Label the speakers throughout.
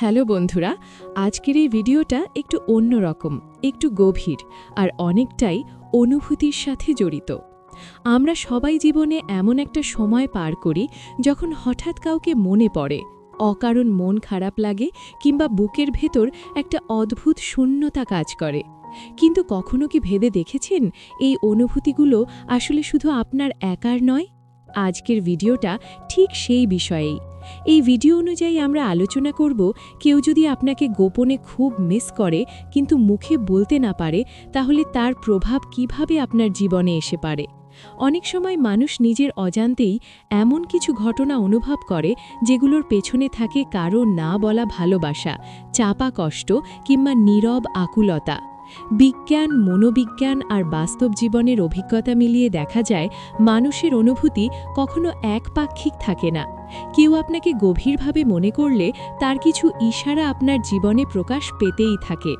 Speaker 1: Hello বন্ধুরা, আজকের এই ভিডিওটা একটু অন্যরকম একটু গভীর, আর অনেকটাই অনুভূতির সাথে জড়িত। আমরা সবাই জীবনে এমন একটা সময় পার করি যখন হঠাৎ কাউকে মনে পড়ে, অকারণ মন খারাপ লাগে কিংবা বুকের ভেতর একটা অদ্ভুত শূন্যতা কাজ করে। কিন্তু কখনো কি ভেবে দেখেছেন এই অনুভূতিগুলো আসলে শুধু আপনার একার নয়? আজকের ভিডিওটা ঠিক সেই বিষয়েই। এই ভিডিও অনুযায়ী আমরা আলোচনা করব, কেউ যদি আপনাকে গোপনে খুব মিস করে, কিন্তু মুখে বলতে না পারে, তাহলে তার প্রভাব কীভাবে আপনার জীবনে এসে পারে অনেক সময় মানুষ নিজের অজান্তেই এমন কিছু ঘটনা অনুভব করে, যেগুলোর পেছনে থাকে কারও না বলা ভালোবাসা, চাপা কষ্ট কিংবা নীরব আকুলতা। বিজ্ঞান, মনোবিজ্ঞান আর বাস্তব জীবনের অভিজ্ঞতা মিলিয়ে দেখা যায়, মানুষের অনুভূতি কখনো একপাক্ষিক থাকে না। কেউ আপনাকে গভীরভাবে মনে করলে তার কিছু ইশারা আপনার জীবনে প্রকাশ পেতেই থাকে।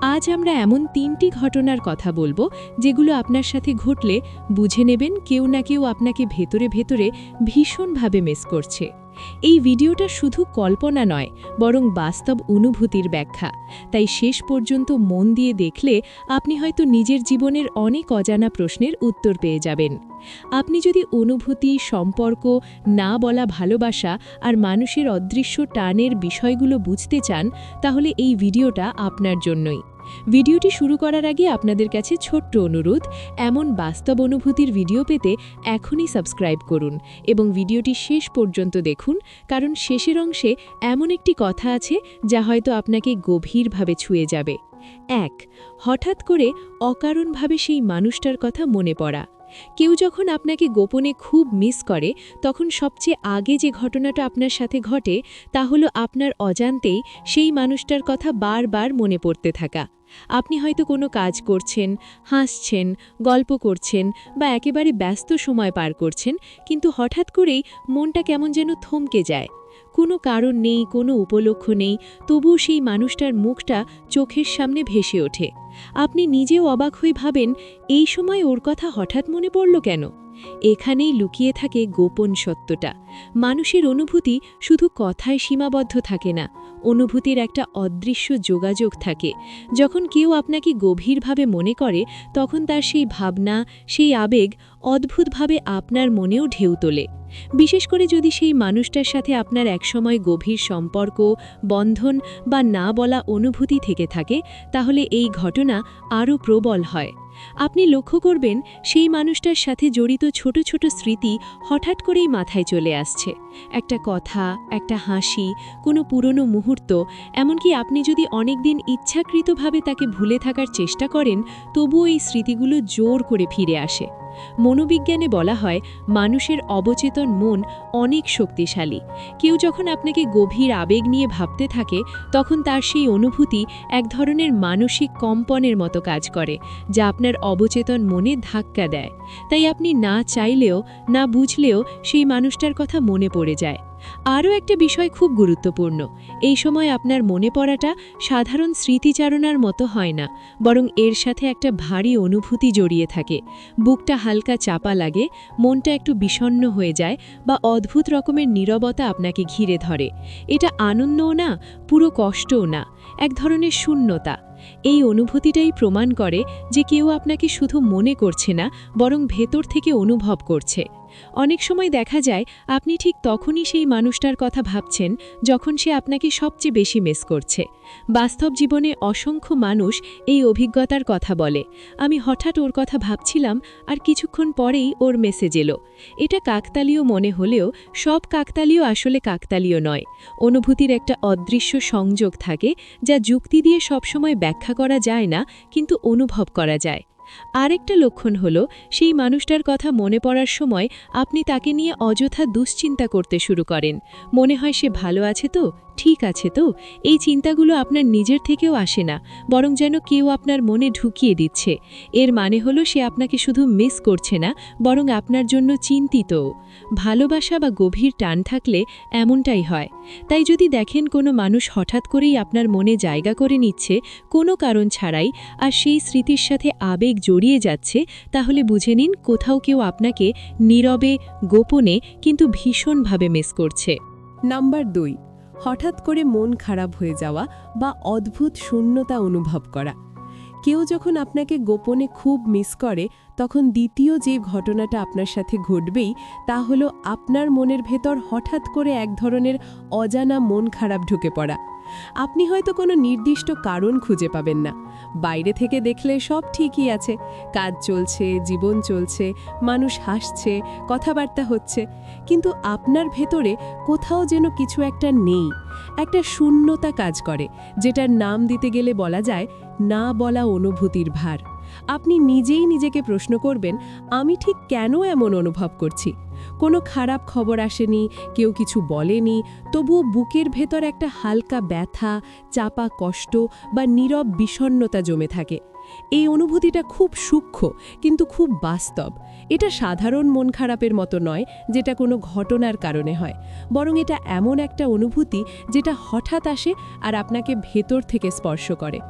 Speaker 1: আজ আমরা এমন তিনটি ঘটনার কথা বলব, যেগুলো আপনার সাথে ঘটলে বুঝে নেবেন কেউ না কেউ আপনাকে ভেতরে ভেতরে ভীষণভাবে মিস করছে। এই ভিডিওটা শুধু কল্পনা নয়, বরং বাস্তব অনুভূতির ব্যাখ্যা। তাই শেষ পর্যন্ত মন দিয়ে দেখলে আপনি হয়তো নিজের জীবনের অনেক অজানা প্রশ্নের উত্তর পেয়ে যাবেন। আপনি যদি অনুভূতি, সম্পর্ক, না বলা ভালোবাসা আর মানুষের অদৃশ্য টানের বিষয়গুলো বুঝতে চান, তাহলে এই ভিডিওটা আপনার জন্যই। ভিডিওটি শুরু করার আগে আপনাদের কাছে ছোট্ট অনুরোধ, এমন বাস্তব অনুভূতির ভিডিও পেতে এখনই সাবস্ক্রাইব করুন এবং ভিডিওটি শেষ পর্যন্ত দেখুন, কারণ শেষের অংশে এমন একটি কথা আছে যা হয়তো আপনাকে গভীরভাবে ছুঁয়ে যাবে। এক, হঠাৎ করে অকারণভাবে সেই মানুষটার কথা মনে পড়া। কেউ যখন আপনাকে গোপনে খুব মিস করে, তখন সবচেয়ে আগে যে ঘটনাটা আপনার সাথে ঘটে, তা হলো আপনার অজান্তেই সেই মানুষটার কথা বারবার মনে পড়তে থাকা। আপনি হয়তো কোনো কাজ করছেন, হাসছেন, গল্প করছেন বা একেবারে ব্যস্ত সময় পার করছেন, কিন্তু হঠাৎ করেই মনটা কেমন যেন থমকে যায়। কোনো কারণ নেই, কোনো উপলক্ষ নেই, তবুও সেই মানুষটার মুখটা চোখের সামনে ভেসে ওঠে। আপনি নিজেও অবাক হয়ে ভাবেন, এই সময় ওর কথা হঠাৎ মনে পড়ল কেন? এখানেই লুকিয়ে থাকে গোপন সত্যটা। মানুষের অনুভূতি শুধু কথায় সীমাবদ্ধ থাকে না, অনুভূতির একটা অদৃশ্য যোগাযোগ থাকে। যখন কেউ আপনাকে গভীরভাবে মনে করে, তখন তার সেই ভাবনা, সেই আবেগ অদ্ভুতভাবে আপনার মনেও ঢেউ তোলে। বিশেষ করে যদি সেই মানুষটার সাথে আপনার একসময় গভীর সম্পর্ক, বন্ধন বা না বলা অনুভূতি থেকে থাকে, তাহলে এই ঘটনা আরও প্রবল হয়। আপনি লক্ষ্য করবেন, সেই মানুষটার সাথে জড়িত ছোট ছোট স্মৃতি হঠাৎ করেই মাথায় চলে আসছে। একটা কথা, একটা হাসি, কোনো পুরনো মুহূর্ত, এমনকি আপনি যদি অনেকদিন ইচ্ছাকৃতভাবে তাকে ভুলে থাকার চেষ্টা করেন, তবুও এই স্মৃতিগুলো জোর করে ফিরে আসে। মনোবিজ্ঞানে বলা হয়, মানুষের অবচেতন মন অনেক শক্তিশালী। কেউ যখন আপনাকে গভীর আবেগ নিয়ে ভাবতে থাকে, তখন তার সেই অনুভূতি এক ধরনের মানসিক কম্পনের মতো কাজ করে, যা আপনার অবচেতন মনে ধাক্কা দেয়। তাই আপনি না চাইলেও, না বুঝলেও সেই মানুষটার কথা মনে পড়ে যায়। আরও একটা বিষয় খুব গুরুত্বপূর্ণ। এই সময় আপনার মনে পড়াটা সাধারণ স্মৃতিচারণার মতো হয় না, বরং এর সাথে একটা ভারী অনুভূতি জড়িয়ে থাকে। বুকটা হালকা চাপা লাগে, মনটা একটু বিষণ্ণ হয়ে যায় বা অদ্ভুত রকমের নীরবতা আপনাকে ঘিরে ধরে। এটা আনন্দও না, পুরো কষ্টও না, এক ধরনের শূন্যতা। এই অনুভূতিটাই প্রমাণ করে যে কেউ আপনাকে শুধু মনে করছে না, বরং ভেতর থেকে অনুভব করছে। অনেক সময় দেখা যায়, আপনি ঠিক তখনই সেই মানুষটার কথা ভাবছেন, যখন সে আপনাকে সবচেয়ে বেশি মিস করছে। বাস্তব জীবনে অসংখ্য মানুষ এই অভিজ্ঞতার কথা বলে। আমি হঠাৎ ওর কথা ভাবছিলাম, আর কিছুক্ষণ পরেই ওর মেসেজ এলো। এটা কাকতালীয় মনে হলেও, সব কাকতালীয় আসলে কাকতালীয় নয়। অনুভূতির একটা অদৃশ্য সংযোগ থাকে, যা যুক্তি দিয়ে সবসময় ব্যাখ্যা করা যায় না, কিন্তু অনুভব করা যায়। আরেকটা লক্ষণ হল, সেই মানুষটার কথা মনে পড়ার সময় আপনি তাকে নিয়ে অযথা দুশ্চিন্তা করতে শুরু করেন। মনে হয় সে ভালো আছে তো? ঠিক আছে তো? এই চিন্তাগুলো আপনার নিজের থেকেও আসে না, বরং যেন কেউ আপনার মনে ঢুকিয়ে দিচ্ছে। এর মানে হলো সে আপনাকে শুধু মিস করছে না, বরং আপনার জন্য চিন্তিত। ভালোবাসা বা গভীর টান থাকলে এমনটাই হয়। তাই যদি দেখেন কোনো মানুষ হঠাৎ করেই আপনার মনে জায়গা করে নিচ্ছে, কোনো কারণ ছাড়াই, আর সেই স্মৃতির সাথে আবেগ জড়িয়ে যাচ্ছে, তাহলে বুঝে নিন কোথাও কেউ আপনাকে নীরবে, গোপনে, কিন্তু ভীষণভাবে মিস করছে।
Speaker 2: নাম্বার দুই হঠাৎ করে মন খারাপ হয়ে যাওয়া বা অদ্ভুত শূন্যতা অনুভব করা। কেউ যখন আপনাকে গোপনে খুব মিস করে, তখন দ্বিতীয় যে ঘটনাটা আপনার সাথে ঘটবেই, তা হলো আপনার মনের ভেতর হঠাৎ করে এক ধরনের অজানা মন খারাপ ঢুকে পড়া। আপনি হয়তো কোনো নির্দিষ্ট কারণ খুঁজে পাবেন না। বাইরে থেকে দেখলে সব ঠিকই আছে। কাজ চলছে, জীবন চলছে, মানুষ হাসছে, কথাবার্তা হচ্ছে। কিন্তু আপনার ভেতরে কোথাও যেন কিছু একটা নেই। একটা শূন্যতা কাজ করে, যেটার নাম দিতে গেলে বলা যায় না বলা অনুভূতির ভার। আপনি নিজেই নিজেকে প্রশ্ন করবেন, আমি ঠিক কেন এমন অনুভব করছি? কোনো খারাপ খবর আসেনি, কেউ কিছু বলেনি, তবুও বুকের ভেতর একটা হালকা ব্যথা, চাপা কষ্ট বা নীরব বিষণ্ণতা জমে থাকে। এই অনুভূতিটা খুব সূক্ষ্ম, কিন্তু খুব বাস্তব। এটা সাধারণ মন খারাপের মতো নয়, যেটা কোনো ঘটনার কারণে হয়। বরং এটা এমন একটা অনুভূতি যেটা হঠাৎ আসে আর আপনাকে ভেতর থেকে স্পর্শ করে।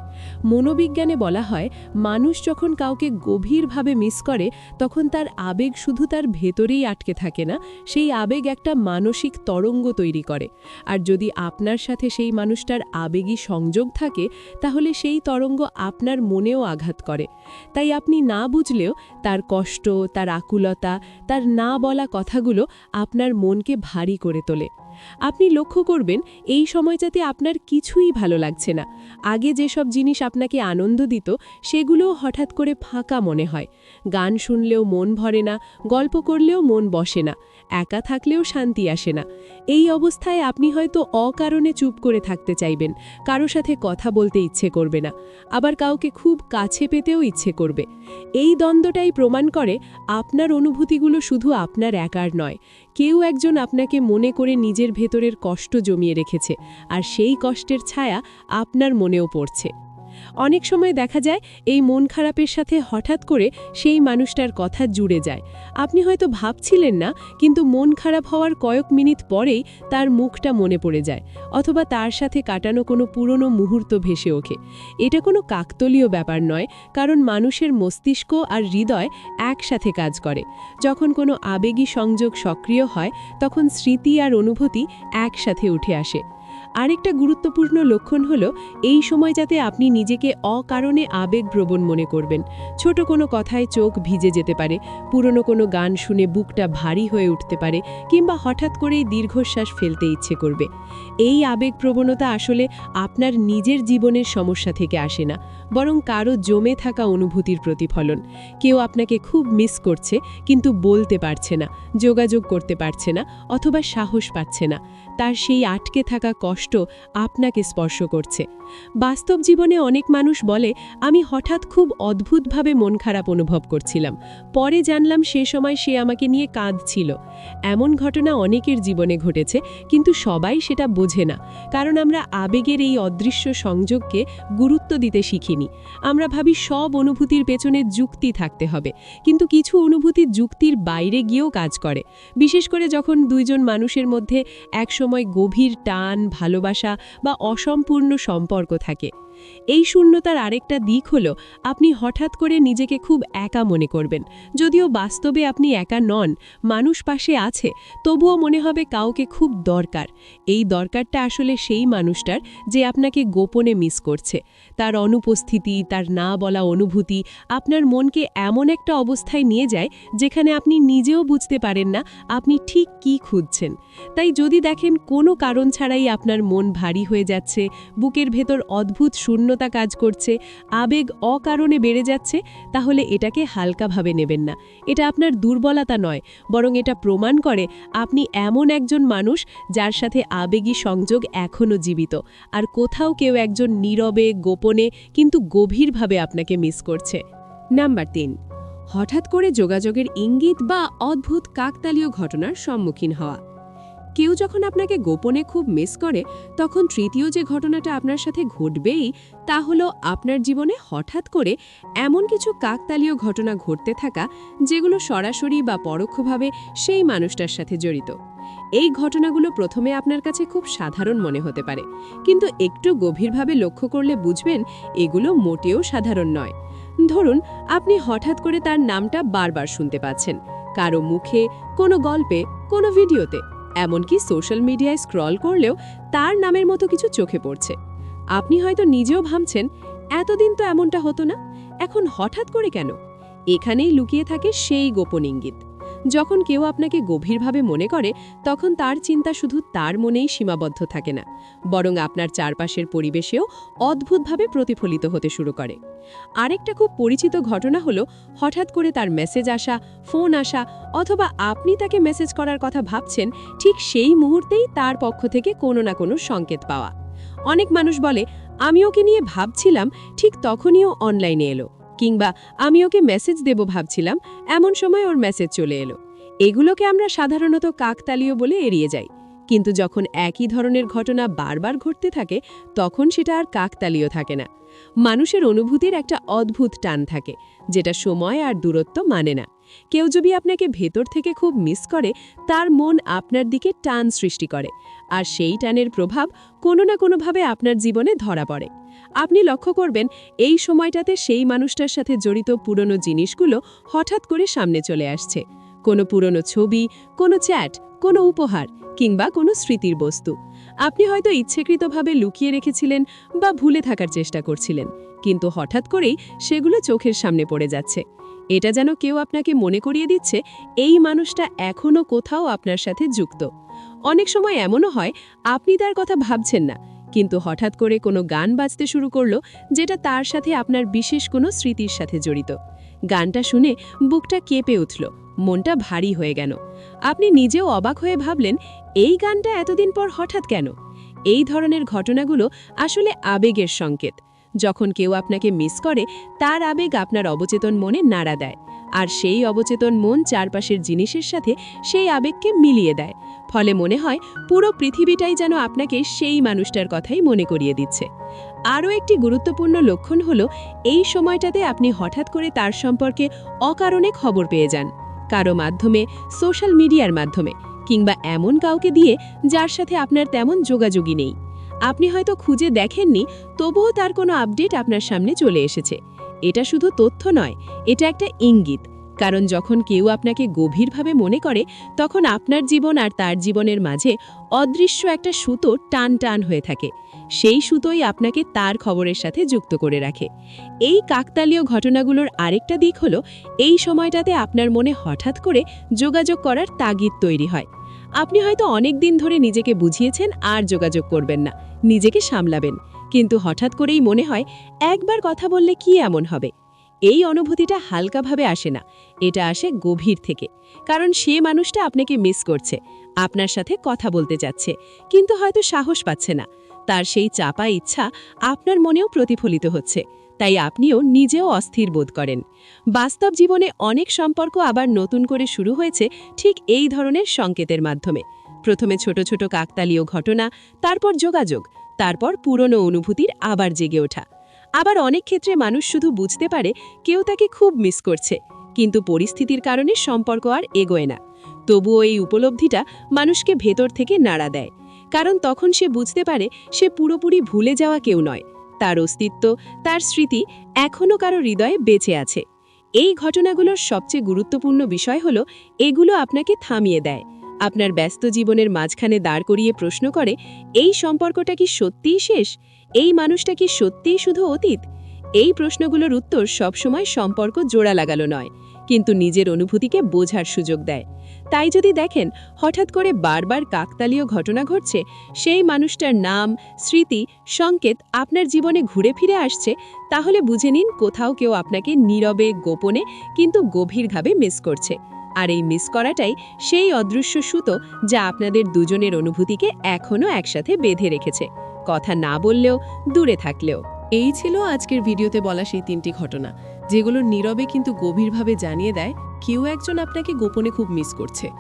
Speaker 2: মনোবিজ্ঞানে বলা হয়, মানুষ যখন কাউকে গভীরভাবে মিস করে, তখন তার আবেগ শুধু তার ভেতরেই আটকে থাকে না, সেই আবেগ একটা মানসিক তরঙ্গ তৈরি করে। আর যদি আপনার সাথে সেই মানুষটার আবেগী সংযোগ থাকে, তাহলে সেই তরঙ্গ আপনার মনেও আঘাত করে। তাই আপনি না বুঝলেও তার কষ্ট, তার আকুলতা, তার না বলা কথাগুলো আপনার মনকে ভারী করে তোলে। আপনি লক্ষ্য করবেন, এই সময়টাতে আপনার কিছুই ভালো লাগছে না। আগে যেসব জিনিস আপনাকে আনন্দ দিত, সেগুলোও হঠাৎ করে ফাঁকা মনে হয়। গান শুনলেও মন ভরে না, গল্প করলেও মন বসে না। একা থাকলেও শান্তি আসে না। এই অবস্থায় আপনি হয়তো অকারণে চুপ করে থাকতে চাইবেন, কারও সাথে কথা বলতে ইচ্ছে করবে না, আবার কাউকে খুব কাছে পেতেও ইচ্ছে করবে। এই দ্বন্দ্বটাই প্রমাণ করে আপনার অনুভূতিগুলো শুধু আপনার একার নয়, কেউ একজন আপনাকে মনে করে নিজের ভেতরের কষ্ট জমিয়ে রেখেছে, আর সেই কষ্টের ছায়া আপনার মনেও পড়ছে। অনেক সময় দেখা যায় এই মন খারাপের সাথে হঠাৎ করে সেই মানুষটার কথা জুড়ে যায়। আপনি হয়তো ভাবছিলেন না, কিন্তু মন খারাপ হওয়ার কয়েক মিনিট পরেই তার মুখটা মনে পড়ে যায়, অথবা তার সাথে কাটানো কোনো পুরনো মুহূর্ত ভেসে ওঠে। এটা কোনো কাকতলীয় ব্যাপার নয়, কারণ মানুষের মস্তিষ্ক আর হৃদয় একসাথে কাজ করে। যখন কোনো আবেগী সংযোগ সক্রিয় হয়, তখন স্মৃতি আর অনুভূতি একসাথে উঠে আসে। আরেকটা গুরুত্বপূর্ণ লক্ষণ হল এই সময় যাতে আপনি নিজেকে অকারণে আবেগপ্রবণ মনে করবেন। ছোট কোনো কথায় চোখ ভিজে যেতে পারে, পুরনো কোনো গান শুনে বুকটা ভারী হয়ে উঠতে পারে কিংবা হঠাৎ করেই দীর্ঘশ্বাস ফেলতে ইচ্ছে করবে। এই আবেগপ্রবণতা আসলে আপনার নিজের জীবনের সমস্যা থেকে আসে না, বরং কারও জমে থাকা অনুভূতির প্রতিফলন। কেউ আপনাকে খুব মিস করছে, কিন্তু বলতে পারছে না, যোগাযোগ করতে পারছে না, অথবা সাহস পাচ্ছে না। তার সেই আটকে থাকা কষ্ট আপনাকে স্পর্শ করছে। বাস্তব জীবনে অনেক মানুষ বলে, আমি হঠাৎ খুব অদ্ভুতভাবে মন খারাপ অনুভব করছিলাম। পরে জানলাম সে সময় সে আমাকে নিয়ে কাঁদছিল। এমন ঘটনা অনেকের জীবনে ঘটেছে, কিন্তু সবাই সেটা বোঝে না। কারণ আমরা আবেগের এই অদৃশ্য সংযোগকে গুরুত্ব দিতে শিখিনি। আমরা ভাবি সব অনুভূতির পেছনে যুক্তি থাকতে হবে। কিন্তু কিছু অনুভূতি যুক্তির বাইরে গিয়েও কাজ করে। বিশেষ করে যখন দুইজন মানুষের মধ্যে একসময় গভীর টান ভালোবাসা বা অসম্পূর্ণ সম্পর্ক থাকে। এই শূন্যতার আরেকটা দিক হল, আপনি হঠাৎ করে নিজেকে খুব একা মনে করবেন। যদিও বাস্তবে আপনি একা নন, মানুষ পাশে আছে, তবুও মনে হবে কাউকে খুব দরকার। এই দরকারটা আসলে সেই মানুষটার যে আপনাকে গোপনে মিস করছে। তার অনুপস্থিতি, তার না বলা অনুভূতি, আপনার মনকে এমন একটা অবস্থায় নিয়ে যায়, যেখানে আপনি নিজেও বুঝতে পারেন না, আপনি ঠিক কি খুঁজছেন। তাই যদি দেখেন কোনো কারণ ছাড়াই আপনার মন ভারী হয়ে যাচ্ছে, বুকের ভেতর অদ্ভুত শূন্যতা কাজ করছে, আবেগ অকারণে বেড়ে যাচ্ছে, তাহলে এটাকে হালকাভাবে নেবেন না। এটা আপনার দুর্বলতা নয়, বরং এটা প্রমাণ করে আপনি এমন একজন মানুষ যার সাথে আবেগী সংযোগ এখনও জীবিত। আর কোথাও কেউ একজন নীরবে, গোপনে, কিন্তু গভীরভাবে আপনাকে মিস করছে। নাম্বার তিন, হঠাৎ করে যোগাযোগের ইঙ্গিত বা অদ্ভুত কাকতালীয় ঘটনার সম্মুখীন হওয়া। কেউ যখন আপনাকে গোপনে খুব মিস করে, তখন তৃতীয় যে ঘটনাটা আপনার সাথে ঘটবেই, তা হলো আপনার জীবনে হঠাৎ করে এমন কিছু কাকতালীয় ঘটনা ঘটতে থাকা, যেগুলো সরাসরি বা পরোক্ষভাবে সেই মানুষটার সাথে জড়িত। এই ঘটনাগুলো প্রথমে আপনার কাছে খুব সাধারণ মনে হতে পারে। কিন্তু একটু গভীরভাবে লক্ষ্য করলে বুঝবেন, এগুলো মোটেও সাধারণ নয়। ধরুন, আপনি হঠাৎ করে তার নামটা বারবার শুনতে পাচ্ছেন। কারও মুখে, কোনো গল্পে, কোনো ভিডিওতে। এমনকি সোশ্যাল মিডিয়ায় স্ক্রল করলেও তার নামের মতো কিছু চোখে পড়ছে। আপনি হয়তো নিজেও ভাবছেন, এতদিন তো এমনটা হতো না, এখন হঠাৎ করে কেন? এখানেই লুকিয়ে থাকে সেই গোপন ইঙ্গিত। যখন কেউ আপনাকে গভীরভাবে মনে করে, তখন তার চিন্তা শুধু তার মনেই সীমাবদ্ধ থাকে না, বরং আপনার চারপাশের পরিবেশেও অদ্ভুতভাবে প্রতিফলিত হতে শুরু করে। আরেকটা খুব পরিচিত ঘটনা হলো, হঠাৎ করে তার মেসেজ আসা ফোন আসা, অথবা আপনি তাকে মেসেজ করার কথা ভাবছেন, ঠিক সেই মুহূর্তেই তার পক্ষ থেকে কোনো না কোনো সংকেত পাওয়া। অনেক মানুষ বলে, আমি ওকে নিয়ে ভাবছিলাম, ঠিক তখনই অনলাইনে এলো। কিংবা আমি ওকে মেসেজ দেব ভাবছিলাম, এমন সময় ওর মেসেজ চলে এলো। এগুলোকে আমরা সাধারণত কাকতালীয় বলে এড়িয়ে যাই। কিন্তু যখন একই ধরনের ঘটনা বারবার ঘটতে থাকে, তখন সেটা আর কাকতালীয় থাকে না। মানুষের অনুভূতির একটা অদ্ভুত টান থাকে, যেটা সময় আর দূরত্ব মানে না। কেউ যদি আপনাকে ভেতর থেকে খুব মিস করে, তার মন আপনার দিকে টান সৃষ্টি করে, আর সেই টানের প্রভাব কোনো না কোনোভাবে আপনার জীবনে ধরা পড়ে। আপনি লক্ষ্য করবেন, এই সময়টাতে সেই মানুষটার সাথে জড়িত পুরনো জিনিসগুলো হঠাৎ করে সামনে চলে আসছে। কোনো পুরনো ছবি, কোনো চ্যাট, কোনো উপহার কিংবা কোনো স্মৃতির বস্তু। আপনি হয়তো ইচ্ছেকৃতভাবে লুকিয়ে রেখেছিলেন বা ভুলে থাকার চেষ্টা করছিলেন, কিন্তু হঠাৎ করেই সেগুলো চোখের সামনে পড়ে যাচ্ছে। এটা যেন কেউ আপনাকে মনে করিয়ে দিচ্ছে, এই মানুষটা এখনও কোথাও আপনার সাথে যুক্ত। অনেক সময় এমনও হয়, আপনি তার কথা ভাবছেন না কিন্তু হঠাৎ করে কোনো গান বাজতে শুরু করল যেটা তার সাথে আপনার বিশেষ কোনো স্মৃতির সাথে জড়িত। গানটা শুনে বুকটা কেঁপে উঠল, মনটা ভারী হয়ে গেল। আপনি নিজেও অবাক হয়ে ভাবলেন, এই গানটা এতদিন পর হঠাৎ কেন? এই ধরনের ঘটনাগুলো আসলে আবেগের সংকেত। যখন কেউ আপনাকে মিস করে, তার আবেগ আপনার অবচেতন মনে নাড়া দেয়। আর সেই অবচেতন মন চারপাশের জিনিসের সাথে সেই আবেগকে মিলিয়ে দেয়। ফলে মনে হয় পুরো পৃথিবীটাই যেন আপনাকে সেই মানুষটার কথাই মনে করিয়ে দিচ্ছে। আরও একটি গুরুত্বপূর্ণ লক্ষণ হলো, এই সময়টাতে আপনি হঠাৎ করে তার সম্পর্কে অকারণে খবর পেয়ে যান, কারও মাধ্যমে, সোশ্যাল মিডিয়ার মাধ্যমে, কিংবা এমন কাউকে দিয়ে যার সাথে আপনার তেমন যোগাযোগই নেই। আপনি হয়তো খুঁজে দেখেননি, তবুও তার কোনো আপডেট আপনার সামনে চলে এসেছে। এটা শুধু তথ্য নয়, এটা একটা ইঙ্গিত। কারণ যখন কেউ আপনাকে গভীরভাবে মনে করে, তখন আপনার জীবন আর তার জীবনের মাঝে অদৃশ্য একটা সুতো টান টান হয়ে থাকে। সেই সুতোই আপনাকে তার খবরের সাথে যুক্ত করে রাখে। এই কাকতালীয় ঘটনাগুলোর আরেকটা দিক হলো, এই সময়টাতে আপনার মনে হঠাৎ করে যোগাযোগ করার তাগিদ তৈরি হয়। আপনি হয়তো অনেক দিন ধরে নিজেকে বুঝিয়েছেন আর যোগাযোগ করবেন না, নিজেকে সামলাবেন। কিন্তু হঠাৎ করেই মনে হয় একবার কথা বললে কি এমন হবে? এই অনুভূতিটা হালকাভাবে আসে না। এটা আসে গভীর থেকে। কারণ সে মানুষটা আপনাকে মিস করছে, আপনার সাথে কথা বলতে যাচ্ছে, কিন্তু হয়তো সাহস পাচ্ছে না। তার সেই চাপা ইচ্ছা আপনার মনেও প্রতিফলিত হচ্ছে, তাই আপনিও নিজেও অস্থির বোধ করেন। বাস্তব জীবনে অনেক সম্পর্ক আবার নতুন করে শুরু হয়েছে ঠিক এই ধরনের সংকেতের মাধ্যমে। প্রথমে ছোট ছোট কাকতালীয় ঘটনা, তারপর যোগাযোগ। তারপর পুরনো অনুভূতির আবার জেগে ওঠা। আবার অনেক ক্ষেত্রে মানুষ শুধু বুঝতে পারে কেউ তাকে খুব মিস করছে, কিন্তু পরিস্থিতির কারণে সম্পর্ক আর এগোয় না। তবুও এই উপলব্ধিটা মানুষকে ভেতর থেকে নাড়া দেয়, কারণ তখন সে বুঝতে পারে সে পুরোপুরি ভুলে যাওয়া কেউ নয়। তার অস্তিত্ব, তার স্মৃতি এখনও কারও হৃদয়ে বেঁচে আছে। এই ঘটনাগুলোর সবচেয়ে গুরুত্বপূর্ণ বিষয় হলো, এগুলো আপনাকে থামিয়ে দেয়। আপনার ব্যস্ত জীবনের মাঝখানে দাঁড় করিয়ে প্রশ্ন করে, এই সম্পর্কটা কি সত্যিই শেষ? এই মানুষটা কি সত্যিই শুধু অতীত? এই প্রশ্নগুলোর উত্তর সবসময় সম্পর্ক জোড়া লাগালো নয়, কিন্তু নিজের অনুভূতিকে বোঝার সুযোগ দেয়। তাই যদি দেখেন, হঠাৎ করে বারবার কাকতালীয় ঘটনা ঘটছে, সেই মানুষটার নাম, স্মৃতি, সংকেত আপনার জীবনে ঘুরে ফিরে আসছে, তাহলে বুঝে নিন কোথাও কেউ আপনাকে নীরবে, গোপনে, কিন্তু গভীরভাবে মিস করছে। আর এই মিস করাটাই সেই অদৃশ্য সুতো যা আপনাদের দুজনের অনুভূতিকে এখনও একসাথে বেঁধে রেখেছে। কথা না বললেও, দূরে থাকলেও।
Speaker 3: এই ছিল আজকের ভিডিওতে বলা সেই তিনটি ঘটনা, যেগুলো নীরবে কিন্তু গভীরভাবে জানিয়ে দেয় কেউ একজন আপনাকে গোপনে খুব মিস করছে।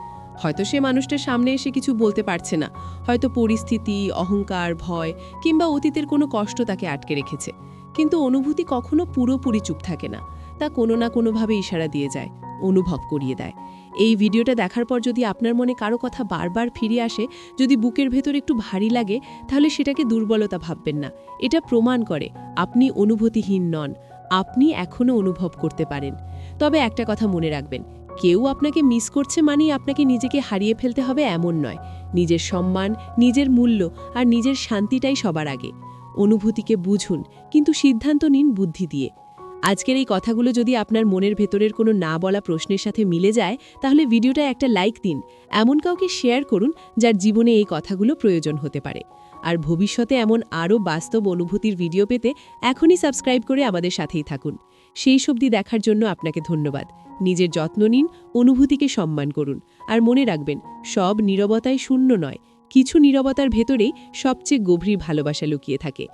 Speaker 3: হয়তো সে মানুষটার সামনে এসে কিছু বলতে পারছে না, হয়তো পরিস্থিতি, অহংকার, ভয় কিংবা অতীতের কোনো কষ্ট তাকে আটকে রেখেছে। কিন্তু অনুভূতি কখনো পুরোপুরি চুপ থাকে না, তা কোনো না কোনোভাবে ইশারা দিয়ে যায়। অনুভব করিয়ে দেয়। এই ভিডিওটা দেখার পর যদি আপনার মনে কারও কথা বারবার ফিরে আসে, যদি বুকের ভেতর একটু ভারী লাগে, তাহলে সেটাকে দুর্বলতা ভাববেন না। এটা প্রমাণ করে আপনি অনুভূতিহীন নন, আপনি এখনও অনুভব করতে পারেন। তবে একটা কথা মনে রাখবেন, কেউ আপনাকে মিস করছে মানেই আপনাকে নিজেকে হারিয়ে ফেলতে হবে এমন নয়। নিজের সম্মান, নিজের মূল্য আর নিজের শান্তিটাই সবার আগে। অনুভূতিকে বুঝুন, কিন্তু সিদ্ধান্ত নিন বুদ্ধি দিয়ে। আজকের এই কথাগুলো যদি আপনার মনের ভেতরের কোনো না বলা প্রশ্নের সাথে মিলে যায়, তাহলে ভিডিওটা একটা লাইক দিন। এমন কাউকে শেয়ার করুন যার জীবনে এই কথাগুলো প্রয়োজন হতে পারে। আর ভবিষ্যতে এমন আরও বাস্তব অনুভূতির ভিডিও পেতে এখনই সাবস্ক্রাইব করে আমাদের সাথেই থাকুন। সেই সবদি দেখার জন্য আপনাকে ধন্যবাদ। নিজের যত্ন নিন, অনুভূতিকে সম্মান করুন। আর মনে রাখবেন, সব নীরবতাই শূন্য নয়, কিছু নীরবতার ভেতরেই সবচেয়ে গভীর ভালোবাসা লুকিয়ে থাকে।